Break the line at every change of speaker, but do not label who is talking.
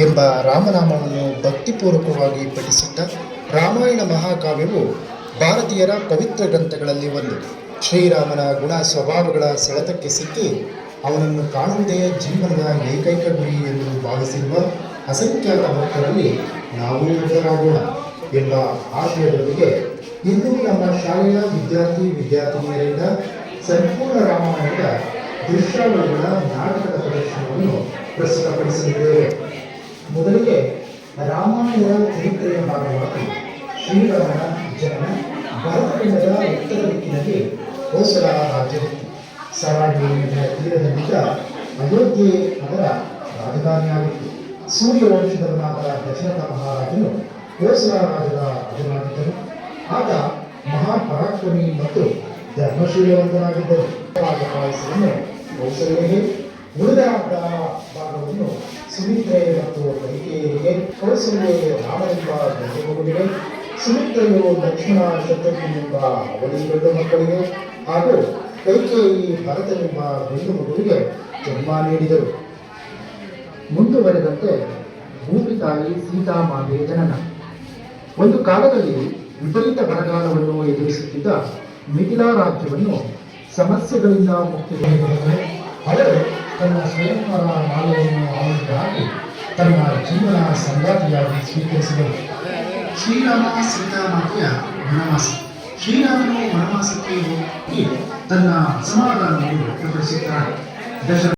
ಎಂಬ ರಾಮನಾಮವನ್ನು ಭಕ್ತಿಪೂರ್ವಕವಾಗಿ ಪಠಿಸಿದ್ದ ರಾಮಾಯಣ ಮಹಾಕಾವ್ಯವು ಭಾರತೀಯರ ಪವಿತ್ರ ಗ್ರಂಥಗಳಲ್ಲಿ ಒಂದು. ಶ್ರೀರಾಮನ ಗುಣ ಸ್ವಭಾವಗಳ ಸೆಳೆತಕ್ಕೆ ಸಿಕ್ಕಿ ಅವನನ್ನು ಕಾಣುವುದೇ ಜೀವನದ ಏಕೈಕ ಗುರಿ ಎಂದು ಭಾವಿಸಿರುವ ಅಸಂಖ್ಯಾತ ಭಕ್ತರಲ್ಲಿ ನಾವು ಒಬ್ಬರಾಗೋಣ ಎಂಬ ಆಶಯದೊಂದಿಗೆ ಇಂದು ನಮ್ಮ ಶಾಲೆಯ ವಿದ್ಯಾರ್ಥಿ ವಿದ್ಯಾರ್ಥಿನಿಯರಿಂದ ಸಂಪೂರ್ಣ ರಾಮಾಯಣದ ದೃಶ್ಯಾವಳಿಗಳ ನಾಟಕದ ಪ್ರದರ್ಶನವನ್ನು ಪ್ರಸ್ತುತಪಡಿಸಲಿದ್ದೇವೆ. ಮೊದಲಿಗೆ ರಾಮಾಯಣದ ಚರಿತ್ರೆಯ ಭಾಗವಾಗಿ ಶ್ರೀರಾಮನ ಜನನ ಭರತಖಂಡದ ಉತ್ತರ ದಿಕ್ಕಿನಲ್ಲಿ ಹೋಸಲ ರಾಜ್ಯವಿತ್ತು ಸರಾಗಿ ನದಿಯ ತೀರದಲ್ಲಿದ್ದ ಅಯೋಧ್ಯೆ ಅದರ ರಾಜಧಾನಿಯಾಗಿತ್ತು. ಸೂರ್ಯವಂಶದವನಾದ ದಶರಥ ಮಹಾರಾಜನು ಹೋಸಲ ರಾಜರ ರಾಜನಾಗಿದ್ದನು ಆತ ಮಹಾಪರಾಕ್ರಮಿ ಮತ್ತು ಧರ್ಮಶೀಲವಂತನಾಗಿದ್ದರು. ರಾಜಪಾಯಸವನ್ನು ಕೌಸಲ್ಯಗೆ ಉಳಿದ ಭಾಗವನ್ನು ಸುಮಿತ್ರೆ ಮತ್ತು ಕೈಕೇಯಿಗೆ ಕೌಸಲ್ಯ ರಾಮನೆಂಬ ಗಂಡು ಮಗುವಿಗೆ ಸುಮಿತ್ರೆಯು ದಕ್ಷಿಣ ಶತ್ರುಘ್ನೆಂಬ ಒಳಿ ಗಂಡು ಮಕ್ಕಳಿಗೆ ಹಾಗೂ ಕೈಕೇಯಿ ಭರತನೆಂಬ ಗಂಡು ಮಗುವಿಗೆ ಜನ್ಮ ನೀಡಿದರು. ಮುಂದುವರೆದಂತೆ ಭೂಮಿ ತಾಯಿ ಸೀತಾಮಾತೆಯ ಜನನ. ಒಂದು ಕಾಲದಲ್ಲಿ ವಿಪರೀತ ಬರಗಾಲವನ್ನು ಎದುರಿಸುತ್ತಿದ್ದ ಮಿಥಿಲಾ ರಾಜ್ಯವನ್ನು ಸಮಸ್ಯೆಗಳಿಂದ ಮುಕ್ತಿಗೊಳಿಸಿದರೆ ಅವರು ತನ್ನ ಸ್ವಯಂವರ ಮಾಲೆಯನ್ನು ಅವರಿಗೆ ಹಾಕಿ ತನ್ನ ಜೀವನ ಸಂಗಾತಿಯಾಗಿ ಸ್ವೀಕರಿಸಿದರು ಶ್ರೀರಾಮ ಸೀತಾಮಾತೆಯ ವನವಾಸ. ಶ್ರೀರಾಮನು ವನವಾಸಕ್ಕೆ ಹೋಗಿ ತನ್ನ ಸಮಾಧಾನವನ್ನು ವ್ಯಕ್ತಪಡಿಸುತ್ತಾರೆ ದಶ